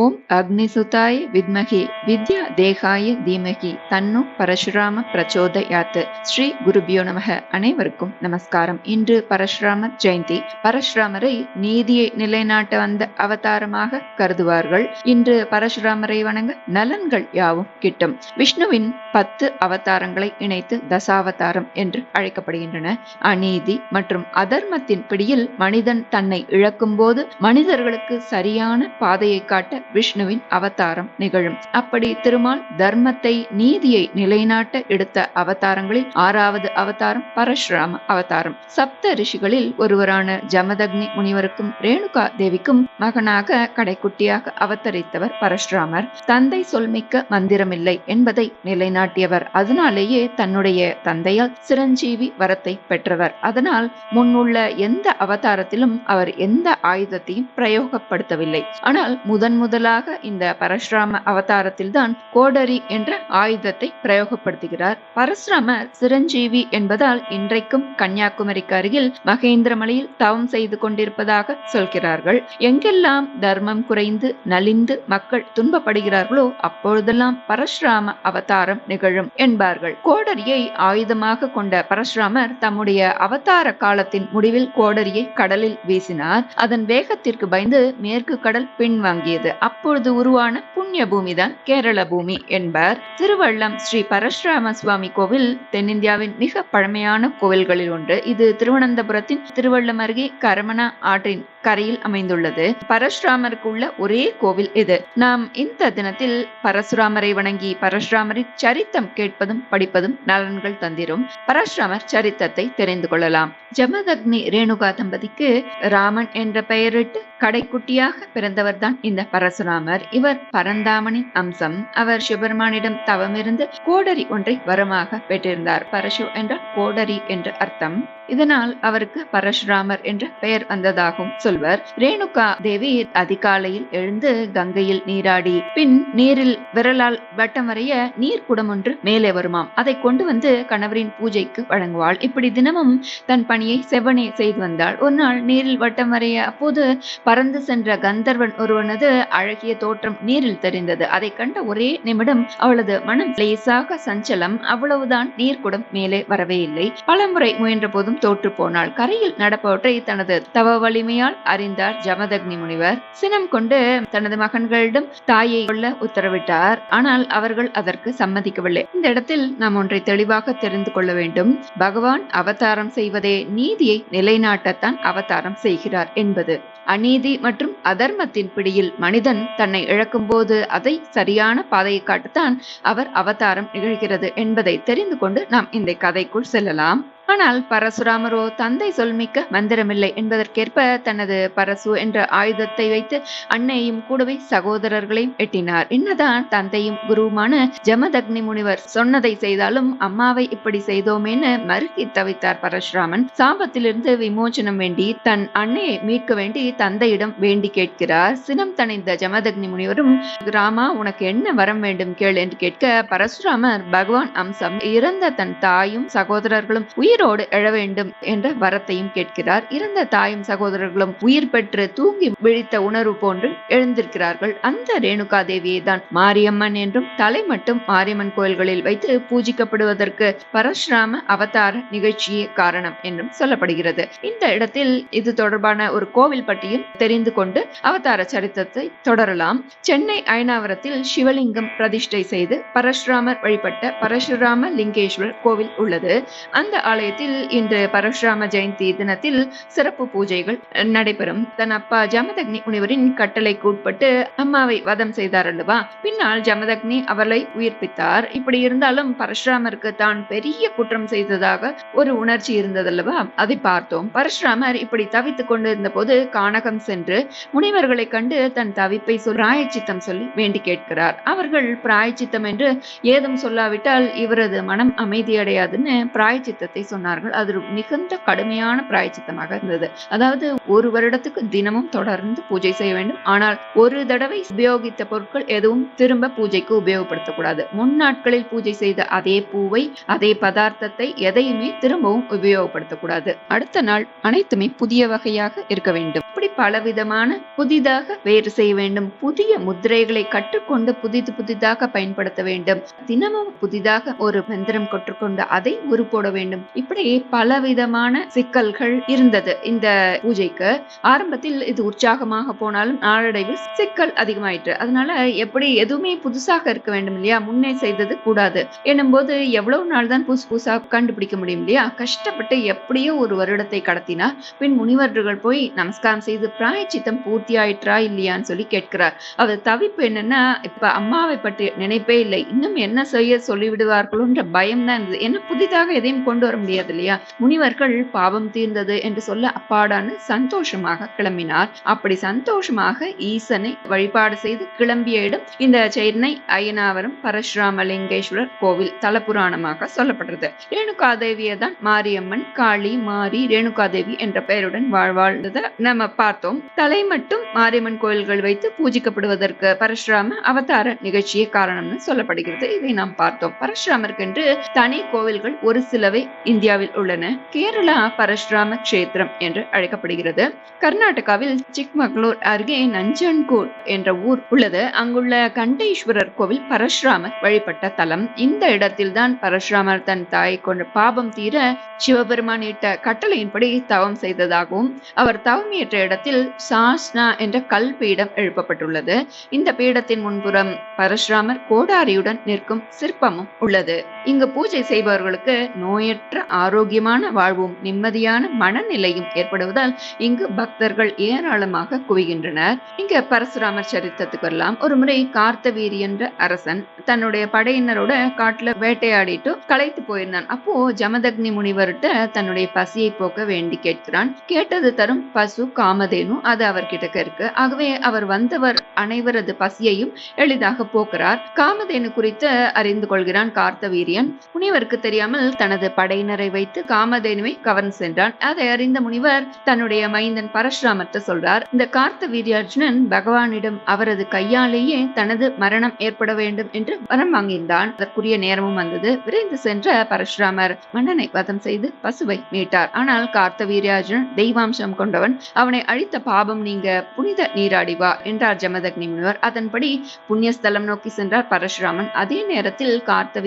ஓம் அக்னிசுதாய வித்மகி வித்யா தேகாய தீமகி தன்னு பரசுராம பிரச்சோதயாத். ஸ்ரீ குருபியோ நமக அனைவருக்கும் நமஸ்காரம். இன்று பரசுராம ஜெயந்தி. பரசுராமரை நீதியை நிலைநாட்ட வந்த அவதாரமாக கருதுவார்கள். இன்று பரசுராமரை வணங்க நலன்கள் யாவும் கிட்டும். விஷ்ணுவின் பத்து அவதாரங்களை இணைத்து தசாவதாரம் என்று அழைக்கப்படுகின்றன. அநீதி மற்றும் அதர்மத்தின் பிடியில் மனிதன் தன்னை இழக்கும் போது மனிதர்களுக்கு சரியான பாதையை காட்ட விஷ்ணுவின் அவதாரம் நிகழும். அப்படி திருமால் தர்மத்தை நீதியை நிலைநாட்ட எடுத்த அவதாரங்களில் ஆறாவது அவதாரம் பரஷுராம அவதாரம். சப்த ரிஷிகளில் ஒருவரான ஜமதக்னி முனிவருக்கும் ரேணுகா தேவிக்கும் மகனாக கடைக்குட்டியாக அவதரித்தவர் பரஷுராமர் தந்தை சொல்மிக்க மந்திரமில்லை என்பதை நிலைநாட்டியவர். அதனாலேயே தன்னுடைய தந்தையால் சிரஞ்சீவி வரத்தை பெற்றவர். அதனால் முன்னுள்ள எந்த அவதாரத்திலும் அவர் எந்த ஆயுதத்தையும் பிரயோகப்படுத்தவில்லை. ஆனால் முதன் முதலாக இந்த பரசுராம அவதாரத்தில் தான் கோடரி என்ற ஆயுதத்தை பிரயோகப்படுத்துகிறார். பரசுராமர் சிரஞ்சீவி என்பதால் இன்றைக்கும் கன்னியாகுமரிக்கு அருகில் மகேந்திரமலையில் தவம் செய்து கொண்டிருப்பதாக சொல்கிறார்கள். எங்கெல்லாம் தர்மம் குறைந்து நலிந்து மக்கள் துன்பப்படுகிறார்களோ அப்பொழுதெல்லாம் பரசுராம அவதாரம் நிகழும் என்பார்கள். கோடரியை ஆயுதமாக கொண்ட பரசுராமர் தம்முடைய அவதார காலத்தின் முடிவில் கோடரியை கடலில் வீசினார். அதன் வேகத்திற்கு பயந்து மேற்கு கடல் பின்வாங்கியது. அப்பொழுது உருவான புண்ணிய பூமிதான் கேரள பூமி என்பார். திருவள்ளம் ஸ்ரீ பரஸ்ராம சுவாமி கோவில் தென்னிந்தியாவின் மிக பழமையான கோவில்களில் ஒன்று. இது திருவனந்தபுரத்தின் திருவள்ளம் அருகே கரமணா ஆற்றின் கரையில் அமைந்துள்ளது. பரசுராமருக்கு உள்ள ஒரே கோவில் இது. நாம் இந்த தினத்தில் பரசுராமரை வணங்கி பரசுராமரின் சரித்தம் கேட்பதும் படிப்பதும் நலன்கள் தந்திரும். பரசுராமர் சரித்தத்தை தெரிந்து கொள்ளலாம். ஜமதக்னி ரேணுகா தம்பதிக்கு ராமன் என்ற பெயரிட்டு கடைக்குட்டியாக பிறந்தவர் தான் இந்த பரசுராமர். இவர் பரந்தாமனின் அம்சம். அவர் சிவபெருமானிடம் தவமிருந்து கோடரி ஒன்றை வரமாக பெற்றிருந்தார். பரசு என்றால் கோடரி என்ற அர்த்தம். இதனால் அவருக்கு பரஷுராமர் என்ற பெயர் வந்ததாகவும் சொல்வர். ரேணுகா தேவி அதிகாலையில் எழுந்து கங்கையில் நீராடி பின் நீரில் விரலால் வட்டம் வரைய நீர் குடம் ஒன்று மேலே வருமாம். அதை கொண்டு வந்து கணவரின் பூஜைக்கு வழங்குவாள். இப்படி தினமும் தன் பணியை செவ்வனே செய்து வந்தாள். ஒரு நாள் நீரில் வட்டம் வரைய அப்போது பறந்து சென்ற கந்தர்வன் ஒருவனது அழகிய தோற்றம் நீரில் தெரிந்தது. அதை கண்ட ஒரே நிமிடம் அவளது மனம் லேசாக சஞ்சலம். அவ்வளவுதான் நீர்க்குடம் மேலே வரவே இல்லை. பலமுறை முயன்ற போதும் தோற்று போனாள். கரையில் நடப்பவற்றை தனது தவ வலிமையால் அறிந்தார் ஜமதக்னி முனிவர். சினம் கொண்டு தனது மகன்களிடம் தாயை கொள்ள உத்தரவிட்டார். ஆனால் அவர்கள் அதற்கு சம்மதிக்கவில்லை. இந்த இடத்தில் நாம் ஒன்றை தெளிவாக தெரிந்து கொள்ள வேண்டும். பகவான் அவதாரம் செய்வதே நீதியை நிலைநாட்டத்தான் அவதாரம் செய்கிறார் என்பது. அநீதி மற்றும் அதர்மத்தின் பிடியில் மனிதன் தன்னை இழக்கும் போது அதை சரியான பாதையை காட்டுத்தான் அவர் அவதாரம் நிகழ்கிறது என்பதை தெரிந்து கொண்டு நாம் இந்த கதைக்குள் செல்லலாம். ஆனால் பரசுராமரோ தந்தை சொல்மிக்க மந்திரமில்லை என்பதற்கேற்ப தனது பரசு என்ற ஆயுதத்தை வைத்து அன்னையும் கூடவே சகோதரர்களையும் எட்டினார். என்னதான் தந்தையும் குருவுமான ஜமதக்னி முனிவர் சொன்னதை செய்தாலும் அம்மாவை இப்படி செய்தோமேன்னு மறுக்கி தவித்தார் பரசுராமன். சாபத்திலிருந்து விமோச்சனம் வேண்டி தன் அன்னையை மீட்க வேண்டி தந்தையிடம் வேண்டி கேட்கிறார். சினம் தணிந்த ஜமதக்னி முனிவரும் ராமா உனக்கு என்ன வரம் வேண்டும் கேள் என்று கேட்க பரசுராமர் பகவான் அம்சம் இறந்த தன் தாயும் சகோதரர்களும் உயிர் உயிரோடு எழ வேண்டும் என்ற வரத்தையும் கேட்கிறார். இறந்த தாயும் சகோதரர்களும் உயிர் பெற்று தூங்கி விழித்த உணர்வு போன்று எழுந்திருக்கிறார்கள். அந்த ரேணுகா தேவியை தான் மாரியம்மன் என்றும் தலை மட்டும் மாரியம்மன் கோயில்களில் வைத்து பூஜிக்கப்படுவதற்கு பரசுராம அவதார நிகழ்ச்சியே காரணம் என்றும் சொல்லப்படுகிறது. இந்த இடத்தில் இது தொடர்பான ஒரு கோவில் பட்டியும் தெரிந்து கொண்டு அவதார சரித்திரத்தை தொடரலாம். சென்னை அயனாவரத்தில் சிவலிங்கம் பிரதிஷ்டை செய்து பரசுராமர் வழிபட்ட பரசுராம லிங்கேஸ்வர் கோவில் உள்ளது. அந்த ஆலயத்தில் இன்று பரஷுராம ஜெயந்தி தினத்தில் சிறப்பு பூஜைகள் நடைபெறும். தன் அப்பா ஜமதக்னி முனிவரின் கட்டளைக்கு உட்பட்டு அம்மாவை வதம் செய்தார் அல்லவா? பின்னால் ஜமதக்னி அவளை உயிர்ப்பித்தார். இப்படி இருந்தாலும் பரஷுராமருக்கு தான் பெரிய குற்றம் செய்ததாக ஒரு உணர்ச்சி இருந்ததல்லவா அதை பார்த்தோம். பரஷுராமர் இப்படி தவித்துக் கொண்டிருந்த போது கானகம் சென்று முனிவர்களை கண்டு தன் தவிப்பை பிராயச்சித்தம் சொல்லி வேண்டி கேட்கிறார். அவர்கள் பிராயச்சித்தம் என்று ஏதும் சொல்லாவிட்டால் இவரது மனம் அமைதியடையாதுன்னு பிராயச்சித்தத்தை சொன்னார்கள். அது மிகுந்த கடுமையான பிராயச்சித்தமாக இருந்தது. அதாவது ஒரு வருடத்துக்கு தினமும் தொடர்ந்து பூஜை செய்ய வேண்டும். ஆனால் ஒரு தடவை உபயோகித்த பொருட்கள் எதுவும் திரும்ப பூஜைக்கு உபயோகப்படுத்தக்கூடாது. முன் நாட்களில் பூஜை செய்த அதே பூவை அதே பதார்த்தத்தை எதையுமே திரும்பவும் உபயோகப்படுத்தக்கூடாது. அடுத்த நாள் அனைத்துமே புதிய வகையாக இருக்க வேண்டும். இப்படி பலவிதமான புதிதாக வேறு செய்ய வேண்டும். புதிய முதிரைகளை கற்றுக்கொண்டு புதிது புதிதாக பயன்படுத்த வேண்டும். தினமும் புதிதாக ஒரு மந்திரம் கற்றுக்கொண்டு அதை உருப்போட வேண்டும். இப்படி பலவிதமான சிக்கல்கள் இருந்தது இந்த பூஜைக்கு. ஆரம்பத்தில் இது உற்சாகமாக போனாலும் நாளடைவில் சிக்கல் அதிகமாயிற்று. அதனால எப்படி எதுவுமே புதுசாக இருக்க வேண்டும் இல்லையா? முன்னே செய்தது கூடாது. என்னும்போது எவ்வளவு நாள் தான் புதுசு புதுசா கண்டுபிடிக்க முடியும் இல்லையா? கஷ்டப்பட்டு எப்படியோ ஒரு வருடத்தை கடத்தினா பின் முனிவர்கள் போய் நமஸ்காரம் செய்து பிராயச்சித்தம் பூர்த்தி ஆயிற்றா இல்லையான்னு சொல்லி கேட்கிறார். அவர் தவிப்பு என்னன்னா இப்ப அம்மாவை பற்றி நினைப்பே இல்லை. இன்னும் என்ன செய்ய சொல்லிவிடுவார்களோன்ற பயம் தான் இருந்தது. என்ன புதிதாக எதையும் கொண்டு வர முடியாது. இல்லையா முனிவர்கள் பாவம் தீர்ந்தது என்று சொல்ல அப்பாடான்னு சந்தோஷமாக கிளம்பினார். அப்படி சந்தோஷமாக ஈசனை வழிபாடு செய்து கிளம்பிய இடம் இந்த சென்னை அயனாவரம் பரசுராமலிங்கேஸ்வரர் கோவில் தலபுராணமாக சொல்லப்படுறது. ரேணுகாதேவியை தான் மாரியம்மன் காளி மாரி ரேணுகாதேவி என்ற பெயருடன் வாழ்வாழ்ந்ததை நம்ம பார்த்தோம். தலை மட்டும் மாரியம்மன் கோயில்கள் வைத்து பூஜிக்கப்படுவதற்கு பரசுராம அவதார நிகழ்ச்சியே காரணம்னு சொல்லப்படுகிறது. இதை நாம் பார்த்தோம். பரசுராமருக்கென்று தனி கோவில்கள் ஒரு சிலவை இந்த இந்தியாவில் உள்ளன. கேரளா பரசுராம கஷேத்திரம் என்று அழைக்கப்படுகிறது. கர்நாடகாவில் சிக்மகளூர் அருகே நஞ்சன்கூர் என்ற ஊர் உள்ளது. அங்குள்ள கண்டேஸ்வரர் கோவில் பரசுராமர் வழிபட்ட தலம். இந்த இடத்தில்தான் பரசுராமர் தன் தாயை கொண்ட பாபம் தீர சிவபெருமான் இட்ட கட்டளையின்படி தவம் செய்ததாகவும் அவர் தவம் ஏற்ற இடத்தில் சாஸ்னா என்ற கல் பீடம் எழுப்பப்பட்டுள்ளது. இந்த பீடத்தின் முன்புறம் பரசுராமர் கோடாரியுடன் நிற்கும் சிற்பமும் உள்ளது. இங்கு பூஜை செய்பவர்களுக்கு நோயற்ற ஆரோக்கியமான வாழ்வும் நிம்மதியான மனநிலையும் ஏற்படுவதால் இங்கு பக்தர்கள் ஏராளமாக குவிகின்றனர். இங்க பரசுராமர் சரித்திரத்துக்கு வரலாம் ஒரு முறை கார்த்தவீரி என்ற அரசன் தன்னுடைய படையினரோட காட்டுல வேட்டையாடிட்டு களைத்து போயிருந்தான். அப்போ ஜமதக்னி முனிவர்கிட்ட தன்னுடைய பசியை போக்க வேண்டி கேட்கிறான். கேட்டது தரும் பசு காமதேனு அது அவர்கிட்ட இருக்கு ஆகவே அவர் வந்தவர் அனைவரது பசியையும் எளிதாக போக்குறார். காமதேனு குறித்து அறிந்து கொள்கிறான் கார்த்தவீரி சூரியன் முனிவருக்கு தெரியாமல் தனது படையினரை வைத்து காமதேனுவை கவர்ந்து சென்றான். அதை அறிந்த முனிவர் தன்னுடைய மைந்தன் பரசுராமர்ட்ட சொல்றார் இந்த கார்த்த வீரியார்ஜுனன் பகவானிடம் அவரது கையாலேயே தனது மரணம் ஏற்பட வேண்டும் என்று வரம் வாங்கியிருந்தான். அதற்குரிய நேரமும் வந்தது. விரைந்து சென்ற பரசுராமர் மன்னனை வதம் செய்து பசுவை மீட்டார். ஆனால் கார்த்த வீரியார்ஜுனன் தெய்வாம்சம் கொண்டவன். அவனை அழித்த பாபம் நீங்க புனித நீராடிவா என்றார் ஜமதக்னி முனிவர். அதன்படி புண்ணியஸ்தலம் நோக்கி சென்றார் பரஷுராமன் அதே நேரத்தில் கார்த்த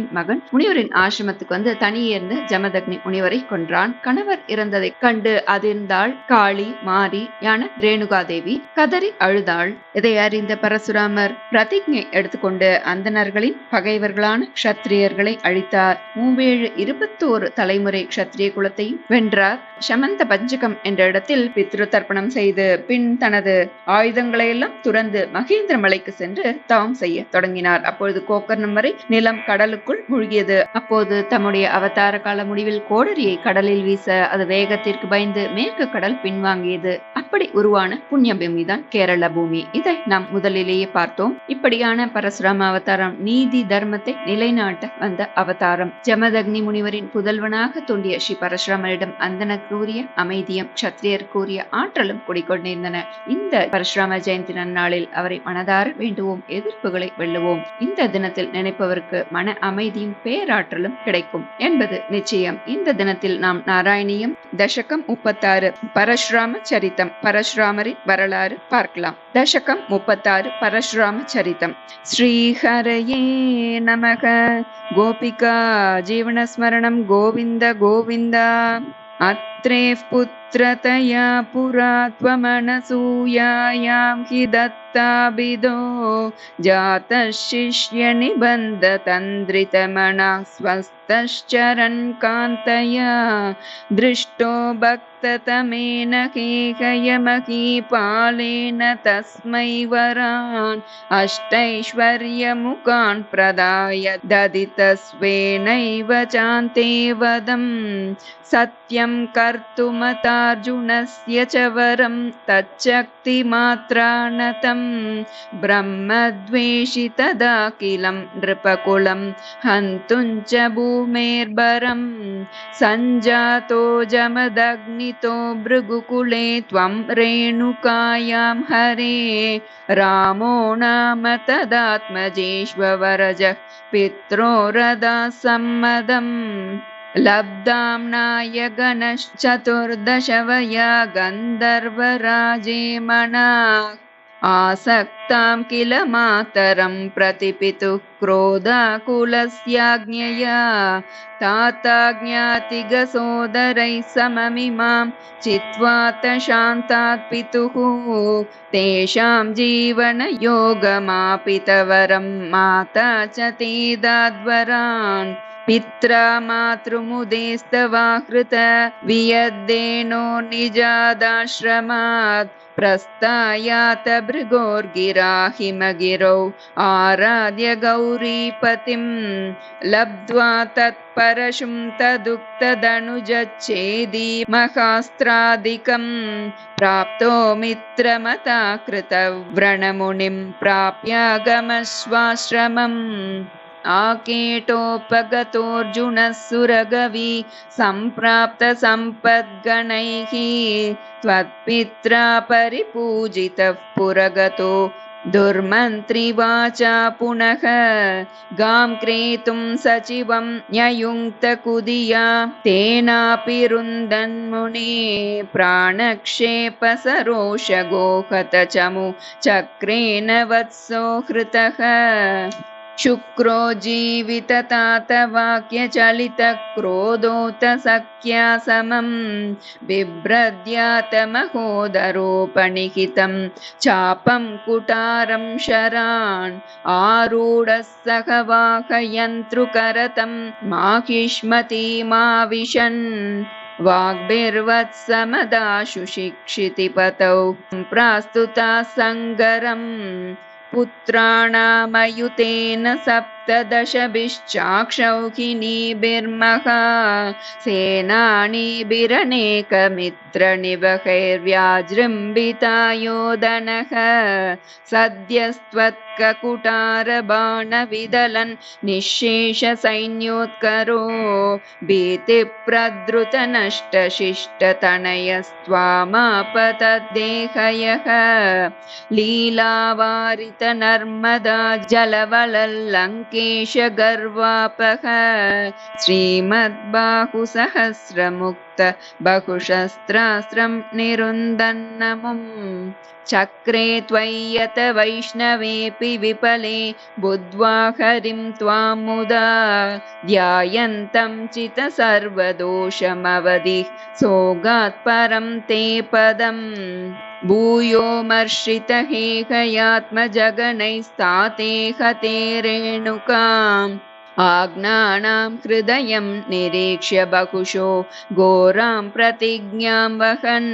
முனிவரின் மகன். முனிவரின் ஆசிரமத்துக்கு வந்து தனியேர்ந்து ஜமதக்னி முனிவரை கொன்றான். கணவர் இறந்ததை கண்டு அதிர்ந்தாள். காளி மாரி யான ரேணுகாதேவி கதறி அழுதாள். இதை அறிந்த பரசுராமர் பிரதிஜை எடுத்துக்கொண்டு அந்தனர்களின் பகைவர்களான க்ஷத்திரியர்களை அழித்தார். மூவேழு இருபத்தோரு தலைமுறை க்ஷத்திரிய குலத்தையும் வென்றார். சமந்த பஞ்சகம் என்ற இடத்தில் பித்ரு தர்ப்பணம் செய்து பின் தனது ஆயுதங்களை எல்லாம் துறந்து மகேந்திர மலைக்கு சென்று தவம் செய்ய தொடங்கினார். அப்பொழுது கோக்கர்ணம் வரை நிலம் கடலுக்குள் கடலுக்குள் மூழ்கியது. அப்போது தம்முடைய அவதார கால முடிவில் கோடரியை கடலில் வீச அது வேகத்திற்கு பயந்து மேற்கு கடல் பின்வாங்கியது. அப்படி உருவான புண்ணிய பூமி தான் கேரள பூமி. இதை நாம் முதலிலேயே பார்த்தோம். இப்படியான பரசுராம அவதாரம் நீதி தர்மத்தை நிலைநாட்ட வந்த அவதாரம். ஜமதக்னி முனிவரின் புதல்வனாக தோன்றிய ஸ்ரீ பரசுராமரிடம் அந்தனக்கு அமைதியும் சத்திரியருக்கு ஆற்றலும் குடிக்கொண்டிருந்தன இந்த பரசுராம ஜெயந்தி நன்னாளில் அவரை மனதார வேண்டுவோம். எதிர்ப்புகளை வெல்லுவோம். இந்த தினத்தில் நினைப்பவருக்கு மன அமை அமைதியும் பேராற்றலும் கிடைக்கும் என்பது நிச்சயம். இந்த தினத்தில் நாம் நாராயணியம் தசகம் முப்பத்தாறு பரஷ்ராம சரித்தம் பரஷ்ராமரின் வரலாறு பார்க்கலாம். தசகம் முப்பத்தாறு பரஷ்ராம சரித்தம் ஸ்ரீஹரையே நமக. கோபிகா ஜீவன ஸ்மரணம் கோவிந்த கோவிந்தா. அத்ரேவ் புத் पुत्रतया पुरा त्वमनसूयायां हि दत्ताभिदो जातः शिष्यनिबन्धतन्द्रितमनः स्वस्तश्चरन् कान्तया दृष्टो भक्ततमेन केकयमहीपालेन तस्मै वरान् अष्टैश्वर्यमुखान् प्रदाय ददितस्वेनैव चान्ते वदम् सत्यं कर्तुमता दत्त्वार्जुनस्य च वरं तच्शक्तिमात्रानतं ब्रह्मद्वेषि तदाखिलं नृपकुलं हन्तुं च भूमेर्बरं सञ्जातो जमदग्नितो भृगुकुले त्वं रेणुकायां हरे रामो नाम तदात्मजेष्वरजः पित्रोरदा सम्मदम् लब्धाम्नाय गणश्चतुर्दशवया गन्धर्वराजे मना आसक्तां किल मातरं प्रतिपितुः क्रोधाकुलस्याज्ञया ताताज्ञातिगसोदरैः सममिमां चित्वात शान्तात् पितुः तेषां जीवनयोगमापितवरं माता च तेदाद्वरान् पित्रा मातृमुदेस्तवाकृत वियद्देनो निजादाश्रमात् प्रस्थायात भृगोर्गिरा हिमगिरौ आराध्य गौरीपतिं लब्ध्वा तत्परशुं तदुक्तदनुजच्छेदी महास्त्रादिकं प्राप्तो मित्रमता कृतव्रणमुनिं प्राप्यागमश्वाश्रमम् आकेटोपगतोऽर्जुनः सुरगवी सम्प्राप्तसम्पद्गणैः त्वत्पित्रा परिपूजितः पुरगतो दुर्मन्त्रिवाचा पुनः गां क्रेतुं सचिवं न्ययुङ्क्तकुदिया तेनापि रुन्दन्मुने प्राणक्षेपसरोषगोहतचमु चक्रेण वत्सो हृतः शुक्रो जीविततातवाक्यचलितक्रोधोत सख्या समं। बिभ्रद्यातमहोदरोपनिहितं चापं कुटारं शरान्। आरूढः सह वाहयन्तृकरतं। माहिष्मतीमाविशन् वाग्भिर्वत्समदाशु शिक्षितिपतौ। प्रास्तुता सङ्गरम् पुत्राणामयुतेन सप्त दशभिश्चाक्षौकिनीभि सेनानीभिरनेकमित्र निवहैर्व्याजृम्बिताकुटारबाण विदलन् निःशेष सैन्योत्करो लीलावारितनर्मदा जलवलल्लङ्क लङ्केशगर्वापः श्रीमद्बाहुसहस्रमुख बहुशस्त्रास्त्रं निरुन्दन्नमुम् चक्रे त्वय्यत वैष्णवेऽपि विपले बुद्ध्वा हरिं त्वां मुदा ध्यायन्तं चित सर्वदोषमवधि सोगात् परं ते पदम् भूयोमर्षितहेहयात्मजगनैस्ताते हते रेणुकाम् आज्ञानां हृदयं निरीक्ष्य बहुशो घोरां प्रतिज्ञां वहन्।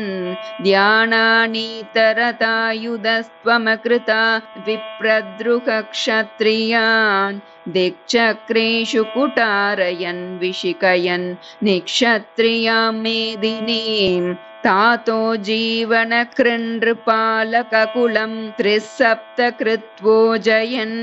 ध्यानानीतरतायुधस्त्वमकृता विप्रद्रुहक्षत्रियान् दिक्चक्रेषु कुटारयन् विशिकयन् निक्षत्रियां मेदिनीम् तातो जीवनकृनृपालककुलं त्रिसप्तकृत्वो जयन्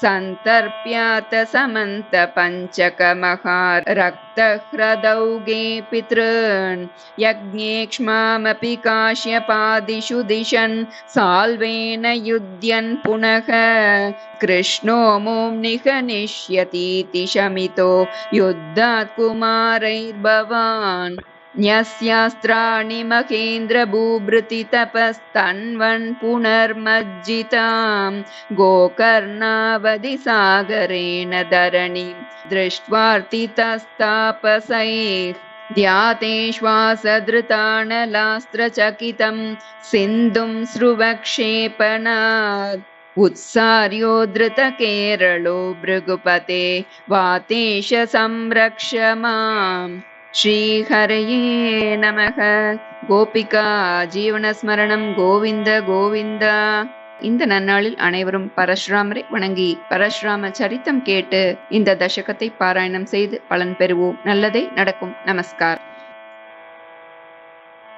सन्तर्प्यात समन्त पञ्चकमहारक्तह्रदौगे पितॄन् यज्ञेक्ष्मामपि काश्यपादिषु दिशन् साल्वेन युध्यन् पुनः कृष्णो मों निहनिष्यतीति शमितो युद्धात् कुमारैर्भवान् न्यस्यास्त्राणि महेन्द्रभूभृतितपस्तन्वन् पुनर्मज्जितां गोकर्णावधिसागरेण धरणिं दृष्ट्वार्तितस्तापसैः ध्यातेश्वासधृताणलास्त्रचकितं सिन्धुं स्रुवक्षेपणात् उत्सार्योद्धृतकेरलो भृगुपते वातेश संरक्ष माम् ஸ்ரீஹரயே நமக கோபிகா ஜீவனஸ்மரணம் கோவிந்த கோவிந்தா இந்த நன்னாளில் அனைவரும் பரசுராமரை வணங்கி பரசுராம சரித்தம் கேட்டு இந்த தசகத்தை பாராயணம் செய்து பலன் பெறுவோம் நல்லதே நடக்கும் நமஸ்கார்